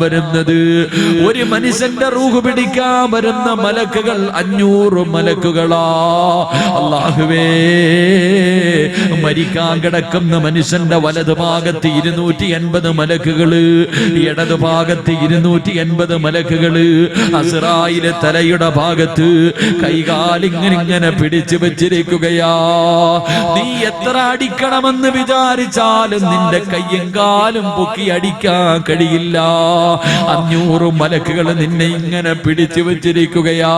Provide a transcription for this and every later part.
വരുന്നത്. ഒരു മനുഷ്യന്റെ റൂഹ് പിടിക്കാൻ വരുന്ന മലക്കുകൾ അഞ്ഞൂറ് മലക്കുകളാ. അള്ളാഹുവേ മരിക്കാൻ കിടക്കുന്ന മനുഷ്യന്റെ വലത് ഭാഗത്ത് ഇരുന്നൂറ്റി എൺപത് മലക്കുകൾ ഇടത് ഭാഗത്ത് ഇരുന്നൂറ്റി എൺപത് മലക്കുകൾ അസറായിലെ തലയുടെ ഭാഗത്ത് കൈകാലിങ്ങനെ ഇങ്ങനെ പിടിച്ചു വെച്ചിരിക്കുകയാ. നീ എത്ര അടിക്കണമെന്ന് വിചാരിച്ചാലും നിന്റെ കയ്യും കാലും പൊക്കി അടിക്കാൻ കഴിയില്ല. അഞ്ഞൂറ് മലക്കുകൾ നിന്നെ ഇങ്ങനെ പിടിച്ചു വെച്ചിരിക്കുകയാ.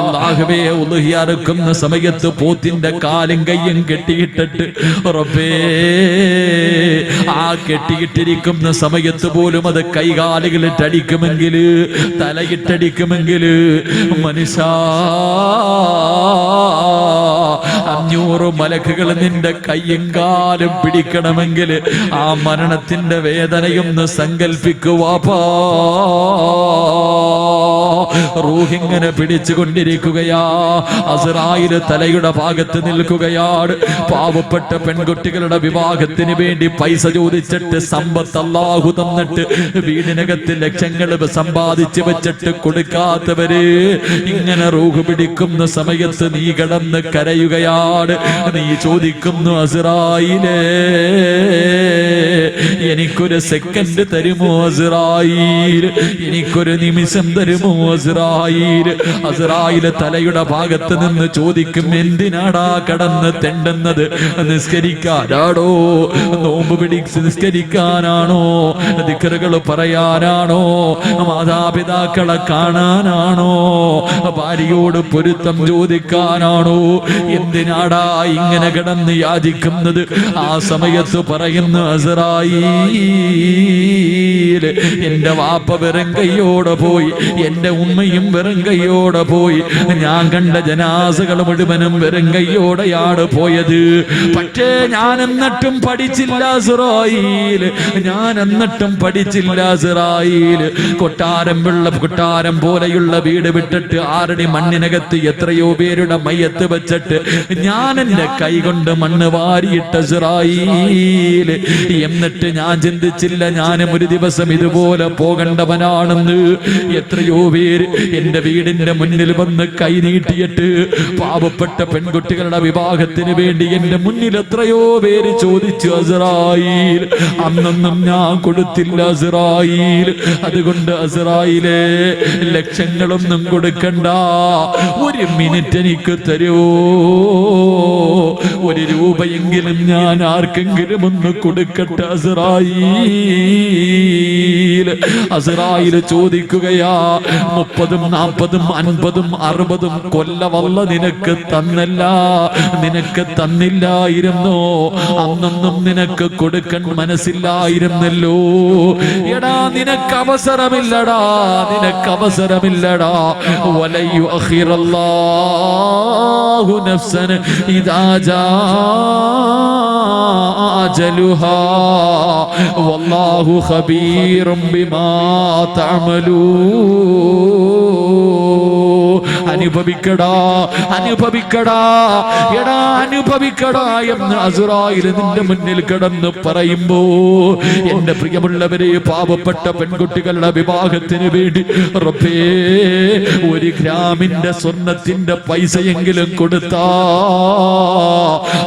അള്ളാഹുവേ ഉലുഹിയറുക്കുന്ന സമയത്ത് പോത്തിന്റെ കാലും കയ്യും കെട്ടിയിട്ടിട്ട് ഉറപ്പേ ആ കെട്ടിയിട്ടിരിക്കുന്ന സമയത്ത് പോലും അത് കൈകാലുകളിട്ടടിക്കുമെങ്കിൽ തലയിട്ടടിക്കുമെങ്കിൽ മനുഷ്യ അഞ്ഞൂറ് മലക്കുകൾ നിന്റെ കയ്യും കാലും പിടിക്കണമെങ്കിൽ ആ മരണത്തിന്റെ വേദനയൊന്ന് സങ്കൽപ്പിക്കുവാപ്പാ റൂഹിങ്ങനെ പിടിച്ചുകൊണ്ടിരിക്കുകയാ. അസറായിൽ തലയുടെ ഭാഗത്ത് നിൽക്കുകയാണ്. പാവപ്പെട്ട പെൺകുട്ടികളുടെ വിവാഹത്തിന് വേണ്ടി പൈസ ചോദിച്ചിട്ട് സമ്പത്ത് അല്ലാഹു തന്നിട്ട് വീടിനകത്ത് ലക്ഷങ്ങൾ സമ്പാദിച്ചു വെച്ചിട്ട് കൊടുക്കാത്തവര് ഇങ്ങനെ റൂഹ് പിടിക്കുന്ന സമയത്ത് നീ കിടന്ന് കരയുകയാണ്. നീ ചോദിക്കുന്നു അസറായിലേ എനിക്കൊരു സെക്കൻഡ് തരുമോ അസറായിൽ എനിക്കൊരു നിമിഷം തരുമോ അസറായിൽ അസറായിലെ തലയുടെ ഭാഗത്ത് നിന്ന് ചോദിക്കും എന്തിനാടാ കടന്ന് തെണ്ടുന്നത്? നിസ്കരിക്കാനാണോ? നോമ്പ് പിടിച്ച് നിസ്കരിക്കാനാണോ? ദിക്കറുകൾ പറയാനാണോ? മാതാപിതാക്കളെ കാണാനാണോ? ഭാര്യയോട് പൊരുത്തം ചോദിക്കാനാണോ? എന്തിനാടാ ഇങ്ങനെ കിടന്ന് യാചിക്കുന്നത്? ആ സമയത്ത് പറയുന്നു അസറായി എന്റെ വാപ്പ വെറും കൈയോടെ പോയി എന്റെ ഉമ്മയും വെറും കൈയോടെ പോയി. ഞാൻ കണ്ട ജനാസകൾ മുഴുവനും വെറും കൈയോടെയാണ് പോയത്. പക്ഷേ ഞാൻ എന്നിട്ടും പഠിച്ചില്ല സിറായിൽ ഞാൻ എന്നിട്ടും പഠിച്ചില്ല സിറായിൽ കൊട്ടാരം വെള്ള കൊട്ടാരം പോലെയുള്ള വീട് വിട്ടിട്ട് ആറടി മണ്ണിനകത്ത് എത്രയോ പേരുടെ മയ്യത്ത് വെച്ചിട്ട് ഞാൻ എന്റെ കൈ കൊണ്ട് മണ്ണ് വാരിയിട്ട് എന്നിട്ട് ഞാൻ ചിന്തിച്ചില്ല ഞാനും ഒരു ദിവസം ഇതുപോലെ പോകേണ്ടവനാണെന്ന്. എത്രയോ പേര് എന്റെ വീടിന്റെ മുന്നിൽ വന്ന് കൈ നീട്ടിയിട്ട് പാവപ്പെട്ട പെൺകുട്ടികളുടെ വിവാഹത്തിന് വേണ്ടി എന്റെ മുന്നിൽ എത്രയോ പേര് ചോദിച്ചു അസറായിൽ അന്നൊന്നും ഞാൻ കൊടുത്തില്ല അസറായിൽ അതുകൊണ്ട് അസറായിലെ ലക്ഷങ്ങളൊന്നും കൊടുക്കണ്ട ഒരു മിനിറ്റ് എനിക്ക് തരുമോ ഒരു രൂപയെങ്കിലും ഞാൻ ആർക്കെങ്കിലും ഒന്ന് കൊടുക്കട്ടെ അസറായി അസറായിൽ ചോദിക്കുകയാ മുപ്പതും നാൽപ്പതും അൻപതും അറുപതും കൊല്ലവല്ല നിനക്ക് തന്നല്ല. നിനക്ക് തന്നില്ലായിരുന്നോ. അന്നൊന്നും നിനക്ക് കൊടുക്കാൻ മനസ്സില്ലായിരുന്നല്ലോ. എടാ നിനക്ക് അവസരമില്ലടാ നിനക്ക് അവസരമില്ലടാ. ولن يؤخر الله نفسا إذا جاء أجلها. والله خبير بما تعملون. അനുഭവിക്കടാ അനുഭവിക്കടാ. എടാ അനുഭവിക്കടാ എന്ന് അസുറായിൽ നിന്റെ മുന്നിൽ കിടന്ന് പറയുമ്പോ എന്റെ പ്രിയമുള്ളവരെ പാവപ്പെട്ട പെൺകുട്ടികളുടെ വിവാഹത്തിന് വേണ്ടി റബ്ബേ ഒരു ഗ്രാമിന്റെ സ്വർണത്തിന്റെ പൈസയെങ്കിലും കൊടുത്താ.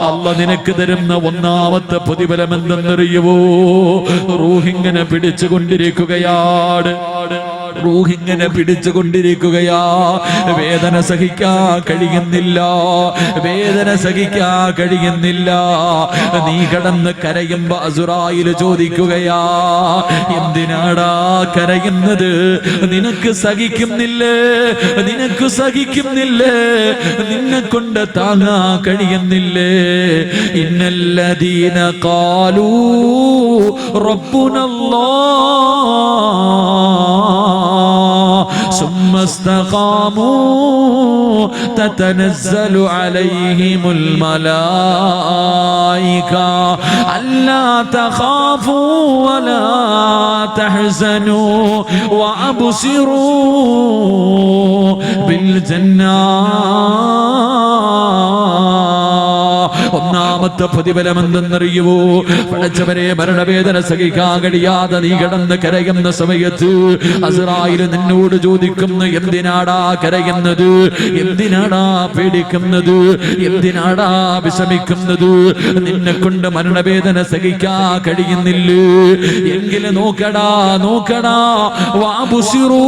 അല്ല നിനക്ക് തരുന്ന ഒന്നാമത്തെ പ്രതിഫലം എന്തെന്നറിയുവോ റൂഹിങ്ങനെ പിടിച്ചുകൊണ്ടിരിക്കുകയാണ്. റൂഹിങ്ങനെ പിടിച്ചുകൊണ്ടിരിക്കുകയാ. വേദന സഹിക്കാൻ കഴിയുന്നില്ല. വേദന സഹിക്കാൻ കഴിയുന്നില്ല. നീ കടന്ന് കരയുമ്പോ അസുറായിൽ ചോദിക്കുകയാ. എന്തിനാടാ കരയുന്നത്? നിനക്ക് സഹിക്കുന്നില്ലേ? നിനക്ക് സഹിക്കുന്നില്ലേ? നിന്നെ കൊണ്ട് താങ്ങാ കഴിയുന്നില്ലേ? ഇന്നല്ലദീന കാലൂ റബ്ബുനല്ലാ. ثم استقاموا. تتنزل عليهم الملائكة. ألا تخافوا ولا تحزنوا وأبصروا بالجنة. ഒന്നാമത്തെ പ്രതിഫലം എന്തെന്നറിയുവോ പഠിച്ചവരെ മരണവേദന സഹിക്കാൻ കഴിയാതെ നീ കിടന്ന് കരയുന്ന സമയത്ത് അസറായിൽ നിന്നോട് ചോദിക്കുന്നു എന്തിനാടാ കരയുന്നത്? എന്തിനാടാ പേടിക്കുന്നത്? എന്തിനാടാ വിഷമിക്കുന്നത്? നിന്നെ കൊണ്ട് മരണവേദന സഹിക്കാൻ കഴിയുന്നില്ലേ. എങ്കിൽ നോക്കടാ നോക്കടാ. വാബുസിറൂ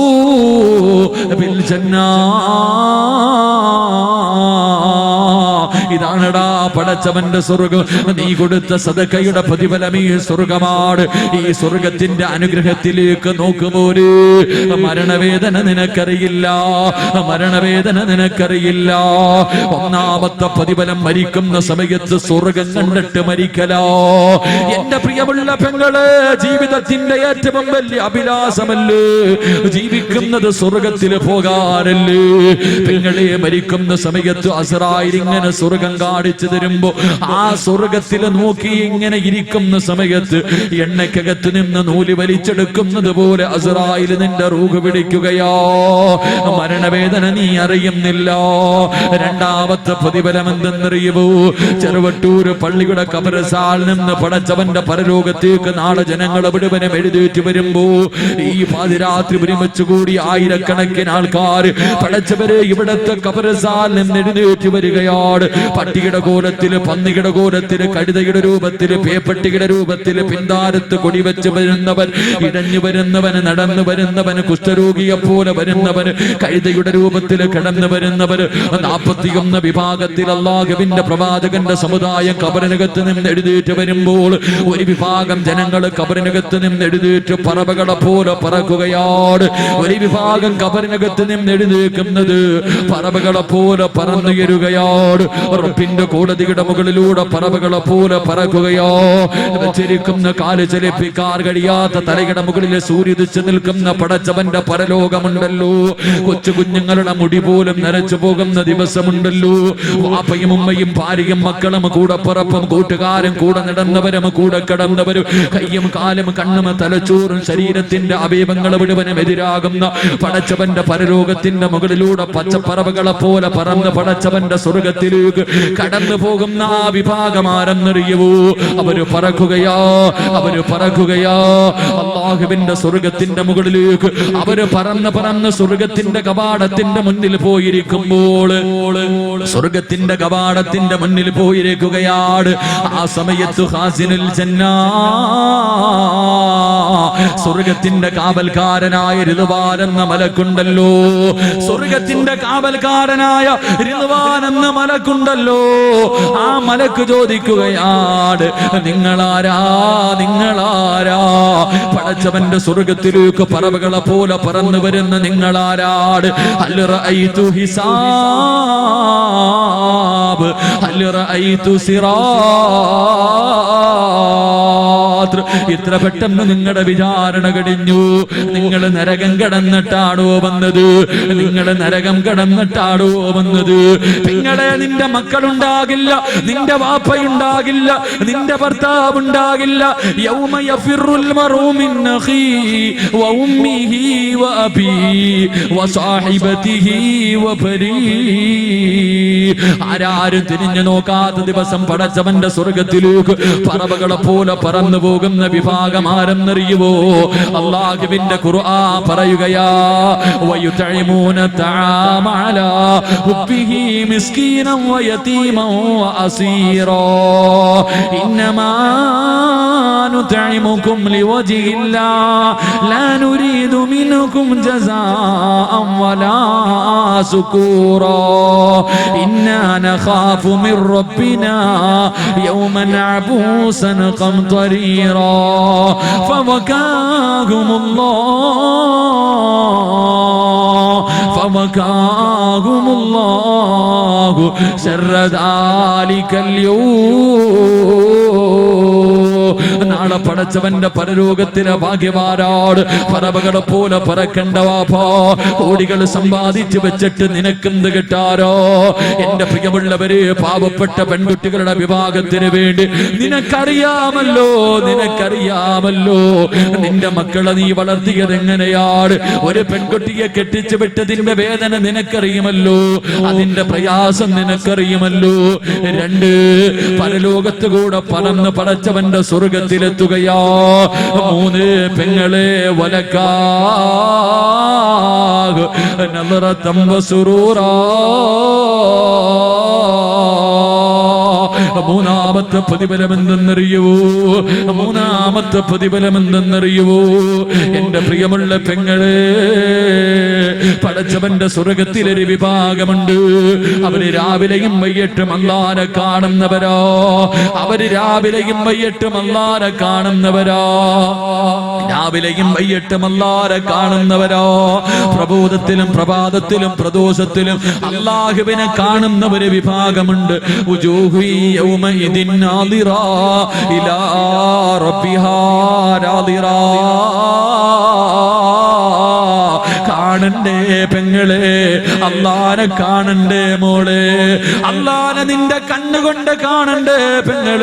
ബിൽ ജന്നാ ഇതാണടാ പടച്ചവന്റെ സ്വർഗം നീ കൊടുത്ത സദക്കയുടെ പ്രതിഫലം ഈ സ്വർഗമാണ് ഈ സ്വർഗത്തിന്റെ അനുഗ്രഹത്തിലേക്ക് നോക്കുമോര്. മരണവേദന നിനക്കറിയില്ല. മരണവേദന നിനക്കറിയില്ല. ഒന്നാമത്തെ പ്രതിഫലം മരിക്കുന്ന സമയത്ത് സ്വർഗം കണ്ടിട്ട് മരിക്കലോ. എന്റെ പ്രിയമുള്ള പെങ്ങൾ ജീവിതത്തിന്റെ ഏറ്റവും വലിയ അഭിലാഷമല്ലേ? ജീവിക്കുന്നത് സ്വർഗത്തിൽ പോകാനല്ലേ? പെങ്ങളെ മരിക്കുന്ന സമയത്ത് അസറായി ഇങ്ങനെ സ്വർഗം കാണിച്ചു തരുമ്പോ ആ സ്വർഗത്തിൽ നോക്കി ഇങ്ങനെ ഇരിക്കുന്ന സമയത്ത് എണ്ണക്കകത്ത് നിന്ന് നൂൽ വലിച്ചെടുക്കുന്നത് പോലെ അസറായിൽ നിന്റെ റൂഹ് പിടിക്കുകയോ. മരണവേദന നീ അറിയുന്നില്ല. രണ്ടാമത്തെ പ്രതിഫലം എന്തെന്നറിയുമോ ചെറുവട്ടൂര് പള്ളിയുടെ കബരസാൽ നിന്ന് പടച്ചവന്റെ പരലോകത്തേക്ക് നാളെ ജനങ്ങൾ വിടുവനെ എഴുതേറ്റ് വരുമ്പോ ഈ പാതിരാത്രി ഒരുമിച്ച് കൂടി ആയിരക്കണക്കിന് ആൾക്കാർ പടച്ചവരെ ഇവിടത്തെ കബരസാൽ നിന്ന് എഴുന്നേറ്റ് വരികയാണ്. പട്ടിയുടെ കോലത്തിൽ പന്നിയുടെ കോലത്തിൽ കഴുതയുടെ രൂപത്തിൽ പേപ്പട്ടിയുടെ രൂപത്തിൽ പിന്താരത്ത് കൊടിവെച്ച് വരുന്നവൻ ഇടഞ്ഞു വരുന്നവന് നടന്നു വരുന്നവന് കുഷ്ഠരോഗിയെ പോലെ വരുന്നവന് കഴുതയുടെ രൂപത്തിൽ കിടന്നു വരുന്നവര് നാപ്പത്തിയൊന്ന് വിഭാഗത്തിൽ അള്ളാഹുവിന്റെ പ്രവാചകന്റെ സമുദായം കബറിനകത്ത് നിന്ന് എഴുതിയിട്ട് വരുമ്പോൾ ഒരു വിഭാഗം ജനങ്ങൾ കബറിനകത്ത് നിന്ന് എഴുതിയിട്ട് പറവകളെ പോലെ പറക്കുകയാണ്. ഒരു വിഭാഗം കബറിനകത്ത് നിന്ന് എഴുതിയേക്കുന്നത് പറവകളെ പോലെ പറന്നുയരുകയാണ്. റബ്ബിന്റെ കോടതിയുടെ മുകളിലൂടെ പറവകളെ പോലെ പറക്കുകയോ വെച്ചിരിക്കുന്ന കാൽ ചലിപ്പിക്കാൻ കഴിയാത്ത തലയുടെ മുകളിലെ സൂര്യദിച്ച് നിൽക്കുന്ന പടച്ചവന്റെ പരലോകമുണ്ടല്ലോ. കൊച്ചു കുഞ്ഞുങ്ങളുടെ മുടി പോലും നരച്ചു പോകുന്ന ദിവസമുണ്ടല്ലോ. വാപ്പയും ഉമ്മയും ഭാര്യയും മക്കളും കൂടെ പുറപ്പും കൂട്ടുകാരും കൂടെ നടന്നവരും കൂടെ കിടന്നവരും കയ്യും കാലും കണ്ണും തലച്ചോറും ശരീരത്തിന്റെ അവയവങ്ങൾ മുഴുവനും എതിരാകുന്ന പടച്ചവന്റെ പരലോകത്തിന്റെ മുകളിലൂടെ പച്ചപ്പറവകളെ പോലെ പറന്ന് പടച്ചവന്റെ സ്വർഗത്തിലേക്ക് കടന്നു പോകുന്ന ആ വിഭാഗം ആരെന്നറിയുവോ അവർ പറക്കുകയാ അവർ പറക്കുകയാ. അള്ളാഹുവിന്റെ സ്വർഗത്തിന്റെ മുകളിലേക്ക് അവർ പറന്ന് പറന്ന് സ്വർഗത്തിന്റെ കവാടത്തിന്റെ മുന്നിൽ പോയിരിക്കുമ്പോൾ സ്വർഗത്തിന്റെ കവാടത്തിന്റെ മുന്നിൽ പോയിരിക്കുകയാണ് ആ സമയത്ത് ഹാസിനുൽ ജന്നാ. സ്വർഗത്തിന്റെ കാവൽക്കാരനായ ഋതുവാൻ എന്ന മലക്കുണ്ടല്ലോ. സ്വർഗത്തിന്റെ കാവൽക്കാരനായ ഋതുവാൻ എന്ന മലക്കുണ്ടല്ലോ. ആ മലക്ക് ചോദിക്കുകയാണ് നിങ്ങളാരാ? നിങ്ങളാരാ? പടച്ചവന്റെ സ്വർഗത്തിലേക്ക് പറവകളെ പോലെ പറന്നു വരുന്ന നിങ്ങളാരാട് അല്ലു ഹിസാബ് അല്ലു സിറാ ഇത്ര പെട്ടെന്ന് നിങ്ങളുടെ വിചാരണ കഴിഞ്ഞു. നിങ്ങൾ നരകം കടന്നിട്ടാണോ വന്നത്? നിങ്ങൾ നരകം കടന്നിട്ടാണോ വന്നത്? നിങ്ങളെ നിന്റെ മക്കളുണ്ടാകില്ല നിന്റെ വാപ്പയുണ്ടാകില്ല നിന്റെ ഭർത്താവ് ഉണ്ടാകില്ല ആരാരും തിരിഞ്ഞു നോക്കാത്ത ദിവസം പടച്ചവന്റെ സ്വർഗത്തിലേക്ക് പറവകളെ പോലെ പറന്നു പോകുന്ന വിഭാഗം ആരെന്നറിയുവോ അള്ളാഹുവിന്റെ ഖുർആ പറയുകയാ വയുതഇമൂന തആമ അലാ ഹുബ്ബിഹി മിസ്കീനൻ വയതീമൻ വഅസീറാ ഇന്നമാ نطعمكم لوجه الله لا نريد منكم جزاء ولا سكورا إنا نخاف من ربنا يوما عبوسا قمطريرا. فوكاهم الله. فوكاهم الله. شر ذلك اليوم. നാളെ പടച്ചവന്റെ പരലോകത്തിലെ ഭാഗ്യമാരാട് പറവകളെ പോലെ പറക്കണ്ട വാപ്പാ കോടികൾ സമ്പാദിച്ചു വെച്ചിട്ട് നിനക്കെന്ത് കിട്ടാരോ എന്റെ പ്രിയമുള്ളവര് പാവപ്പെട്ട പെൺകുട്ടികളുടെ വിഭാഗത്തിന് വേണ്ടി നിനക്കറിയാമല്ലോ നിനക്കറിയാമല്ലോ. നിന്റെ മക്കളെ നീ വളർത്തിയത് എങ്ങനെയാണ്? ഒരു പെൺകുട്ടിയെ കെട്ടിച്ചു വിട്ടതിന്റെ വേദന നിനക്കറിയുമല്ലോ? അതിന്റെ പ്രയാസം നിനക്കറിയുമല്ലോ? രണ്ട് പരലോകത്ത് കൂടെ പറന്ന് പടച്ചവന്റെ സ്വർഗത്തിലെത്തുകയാ. മൂന്ന് പെങ്ങളെ വലക്കാ. മൂന്നാമത്തെ പ്രതിഫലം എന്തെന്നറിയുവോ മൂന്നാമത്തെ പ്രതിഫലം എന്തെന്നറിയുവോ എന്റെ പ്രിയമുള്ള പെങ്ങളെ. പടച്ചവന്റെ സ്വർഗത്തിലൊരു വിഭാഗമുണ്ട്. അവർ രാവിലെയും വൈകിട്ടും അല്ലാനെ കാണുന്നവരോ? അവർ രാവിലെയും വൈകിട്ടും അല്ലാനെ കാണുന്നവരോ? രാവിലെയും വൈകിട്ടും അല്ലാരെ കാണുന്നവരോ? പ്രബോധത്തിലും പ്രഭാതത്തിലും പ്രദോഷത്തിലും അള്ളാഹുവിനെ കാണുന്ന ഒരു വിഭാഗമുണ്ട്. ഇലാ റബ്ബിഹാ നാദിറാ കാണണ്ടേ പെങ്ങളെ? അള്ളാനെ കാണണ്ടേ മോളെ? അള്ളാനെ നിന്റെ കണ്ണുകൊണ്ട് കാണണ്ടേ പെങ്ങൾ?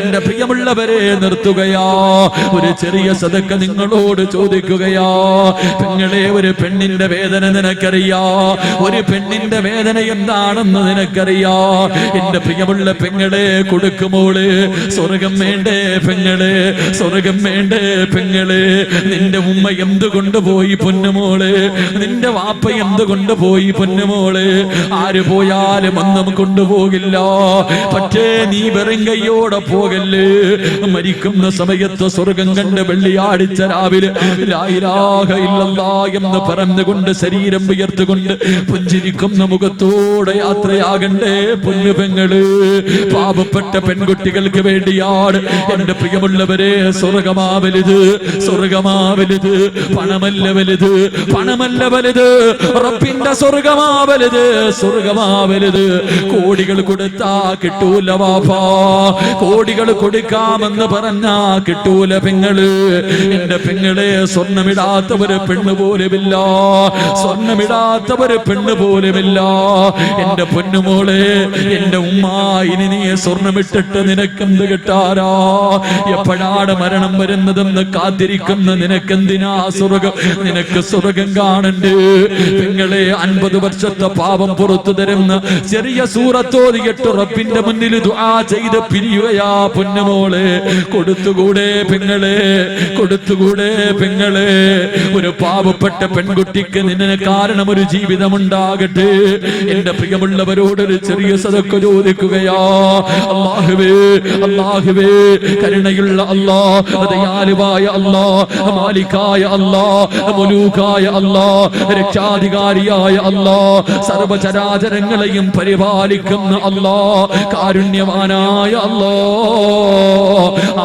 എന്റെ പ്രിയമുള്ളവരെ നിർത്തുകയാ. ഒരു ചെറിയ സതക്ക നിങ്ങളോട് ചോദിക്കുകയാ. പെങ്ങളെ ഒരു പെണ്ണിന്റെ വേദന നിനക്കറിയാ. ഒരു പെണ്ണിന്റെ വേദന എന്താണെന്ന് നിനക്കറിയാ. എന്റെ പ്രിയമുള്ള പെങ്ങളെ കൊടുക്കുമോൾ സ്വർഗം വേണ്ടേ പെങ്ങളെ? സ്വർഗം വേണ്ടേ പെങ്ങളെ? നിന്റെ ഉമ്മ എന്തുകൊണ്ട് പോയി പൊന്നുമോൾ നിന്റെ വാപ്പ എന്ത് കൊണ്ടുപോയി പൊന്നുമോൾ ആര് പോയാലും അന്നും കൊണ്ടുപോകില്ല. പക്ഷേ നീ വെറും പോകല്ലേ? മരിക്കുന്ന സമയത്ത് സ്വർഗം കണ്ട് വെള്ളിയാഴ്ച രാവിലെ എന്ന് പറഞ്ഞുകൊണ്ട് ശരീരം ഉയർത്തുകൊണ്ട് പുഞ്ചിരിക്കുന്ന മുഖത്തോടെ യാത്രയാകണ്ടേ പൊന്നു പെങ്ങൾ. പാവപ്പെട്ട പെൺകുട്ടികൾക്ക് വേണ്ടിയാണ് എന്റെ പ്രിയമുള്ളവരെ സ്വർഗമാ വലുത് സ്വർഗമാ വലുത് പണമല്ല വലുത് പണമല്ല വലുത്. റബ്ബിന്റെ സ്വർഗമാ വലുത്. സ്വർഗമാ വലുത്. കോടികൾ കൊടുത്താ കിട്ടൂല വാപ്പാ. കോടികൾ കൊടുക്കാമെന്ന് പറഞ്ഞാ കിട്ടൂല പെങ്ങൾ. എന്റെ പെങ്ങളെ സ്വർണമിടാത്തവര് പെണ്ണ് പോലുമില്ല. സ്വർണമിടാത്തവര് പെണ്ണ് പോലുമില്ല. എന്റെ പൊന്നുമോളെ എന്റെ ഉമ്മ ഇനി നീ സ്വർണമിട്ടിട്ട് നിനക്കെന്ത് കിട്ടാരാ എപ്പോഴാണ് മരണം വരുന്നതെന്ന് കാത്തിരിക്കുന്ന നിനക്കെന്തിനാ സ്വർഗം? നിനക്ക് സ്വർഗം കാണണ്ട്. നിങ്ങളെ അൻപത് വർഷത്തെ പാപം പുറത്തു തരുന്ന ചെറിയ സൂറത്തോതിയിട്ട് റബ്ബിന്റെ മുന്നിൽ ദുആ ചെയ്ത് പിരിയുകയാ പൊന്നുമോളെ. കൊടുത്തുകൂടെ പെങ്ങളെ കൊടുത്തുകൂടെ പെങ്ങളെ. ഒരു പാവപ്പെട്ട പെൺകുട്ടിക്ക് നിന്നെ കാരണം ഒരു ജീവിതം ഉണ്ടാകട്ടെ എന്റെ പ്രിയമുള്ളവരോടൊരു ചെറിയ സതക്ക ചോദിക്കുകയാ. അള്ളാഹുവേ അള്ളാഹുവേ കരുണയുള്ള അല്ലാ ദയാലുവായ അല്ലാ മാലിക്കായ അല്ലാ മുലൂക്കായ അല്ലാ രക്ഷാധികാരിയായ അല്ലാ സർവചരാചരങ്ങളെയും പരിപാലിക്കുന്ന അല്ലാ കാരുണ്യവാനായ അല്ലാ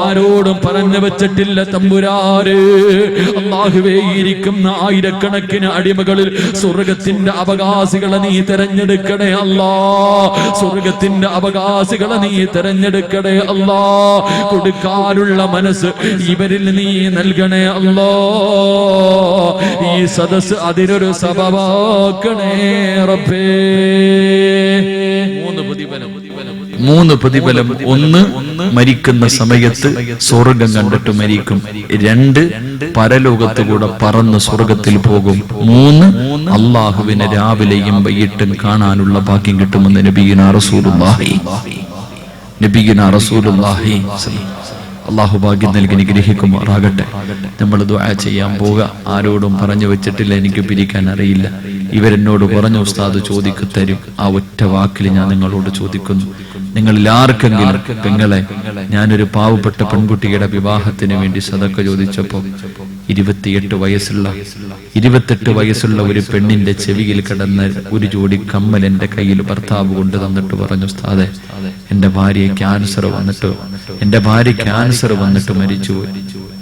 ആരോടും പറഞ്ഞു വെച്ചിട്ടില്ല തമ്പുരാര്. അള്ളാഹുവേ ഇരിക്കുന്ന ആയിരക്കണക്കിന് അടിമകളിൽ സ്വർഗത്തിന്റെ അവകാശികളെ നീ തെരഞ്ഞെടുക്കണേ അല്ലാ സ്വർഗത്തിന്റെ അവകാശികളെ നീ തെരഞ്ഞെടുക്കണേ അല്ലാ കൊടുക്കാനുള്ള മനസ്സ് ഇവരിൽ നീ നൽകണേ അല്ലോ ഈ സദസ് അതിനൊരു സഭവാക്കണേ റബ്ബേ. മൂന്ന് പ്രതിഫലം. മൂന്ന് പ്രതിഫലം. ഒന്ന് മരിക്കുന്ന സമയത്ത് സ്വർഗം കണ്ടിട്ട് മരിക്കും. രണ്ട് പരലോകത്ത് കൂടെ പറന്ന് സ്വർഗത്തിൽ പോകും. മൂന്ന് അള്ളാഹുവിനെ രാവിലെയും വൈകിട്ടും കാണാനുള്ള ഭാഗ്യം കിട്ടുമെന്ന് നബീന റസൂലുള്ളാഹി. നബീന റസൂലുള്ളാഹി. അള്ളാഹു ഭാഗ്യം നൽകി നിഗ്രഹിക്കുമാറാകട്ടെ. നമ്മൾ ദുആ ചെയ്യാൻ പോവുക. ആരോടും പറഞ്ഞു വെച്ചിട്ടില്ല എനിക്ക് പിരിക്കാൻ അറിയില്ല. ഇവരെന്നോട് പറഞ്ഞു ഉസ്താദ് ചോദിക്കു തരും ആ ഒറ്റ വാക്കിൽ ഞാൻ നിങ്ങളോട് ചോദിക്കുന്നു. നിങ്ങളിൽ ആർക്കെങ്കിലും പെങ്ങളെ ഞാനൊരു പാവപ്പെട്ട പെൺകുട്ടിയുടെ വിവാഹത്തിന് വേണ്ടി സതക്ക ചോദിച്ചപ്പോ ഇരുപത്തിയെട്ട് വയസ്സുള്ള ഇരുപത്തെട്ട് വയസ്സുള്ള ഒരു പെണ്ണിന്റെ ചെവിയിൽ കിടന്ന ഒരു ജോഡി കമ്മൽ എന്റെ കയ്യിൽ ഭർത്താവ് കൊണ്ട് തന്നിട്ട് പറഞ്ഞു ഉസ്താദെ എന്റെ ഭാര്യ ക്യാൻസർ വന്നിട്ട് എന്റെ ഭാര്യ ക്യാൻസർ വന്നിട്ട് മരിച്ചു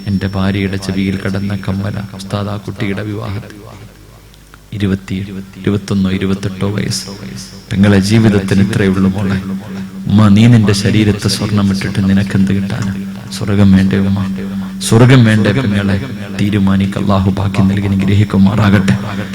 എന്റെ ഭാര്യയുടെ ചെവിയിൽ കടന്ന കമ്മല ഉസ്താദ് കുട്ടിയുടെ വിവാഹത്തിൽ. ഇരുപത്തി ഇരുപത്തൊന്നോ ഇരുപത്തെട്ടോ വയസ്സ്. നിങ്ങളെ ജീവിതത്തിന് ഇത്രയേ ഉള്ളു മോളെ. ഉമ്മ നീ നിന്റെ ശരീരത്തെ സ്വർണം ഇട്ടിട്ട് നിനക്ക് നിനക്കെന്ത് കിട്ടാനാ? സ്വർഗം വേണ്ടേ ഉമ്മ? സ്വർഗം വേണ്ട പെങ്ങളെ? തീരുമാനിക്ക. ബാക്കി നൽകി ഗ്രഹിക്കുമാറാകട്ടെ